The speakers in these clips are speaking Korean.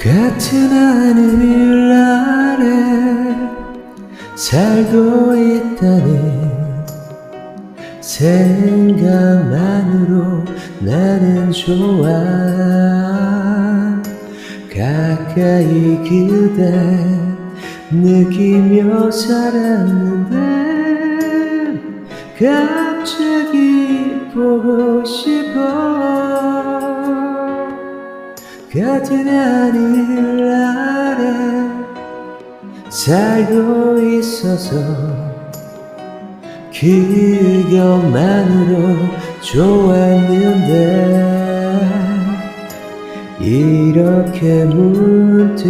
같은 하늘 아래 살고 있다는 생각만으로 나는 좋아. 가까이 그대 느끼며 살았는데 갑자기 보고 싶어 같은 하늘 아래 살고 있어서 그것만으로 좋았는데 이렇게 문득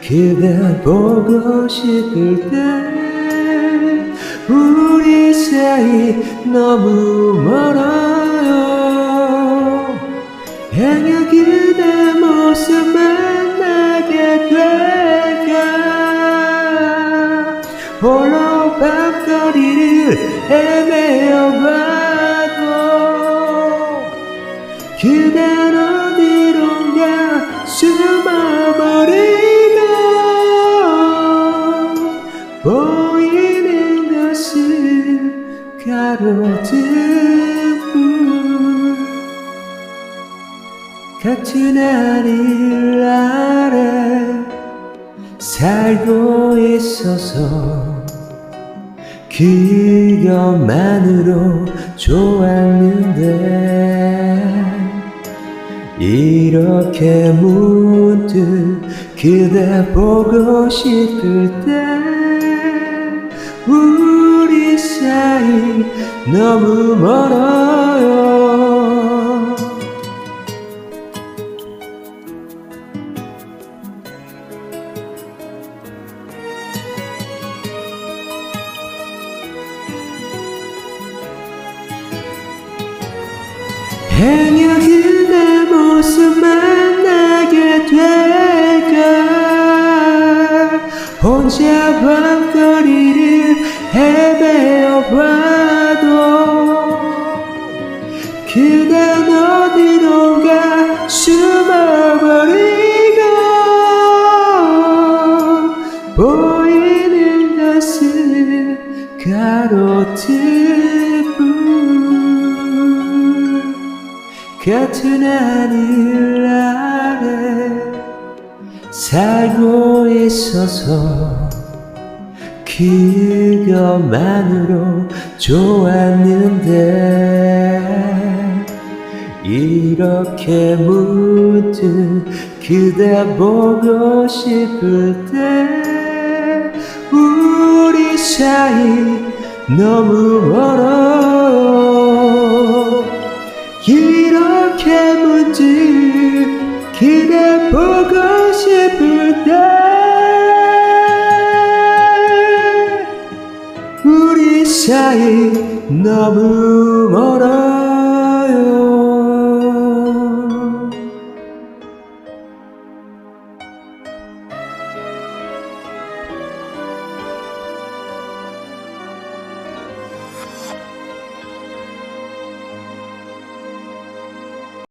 그대 보고 싶을 때 우리 사이 너무 멀어요. 행여 그 대 모습 만나게 될까 홀로 밤거리를 헤매어 봐도. 그댄 어디론가 숨어버리고. 보이는 것은 가로등 같은 하늘 아래 살고 있어서 그것만으로 좋았는데 이렇게 문득 그대 보고 싶을 때 우리 사이 너무 멀어 행여 그대 모습 만나게 될까? 혼자 밤거리를 헤매어 봐도 그댄 어디론가 숨어버리고 보이는 것은 가로등 같은 하늘 아래 살고 있어서 그것만으로 좋았는데 이렇게 문득 그대 보고 싶을 때 우리 사이 너무 멀어 이렇게 문득 그대 보고 싶을 때 우리 사이 너무 멀어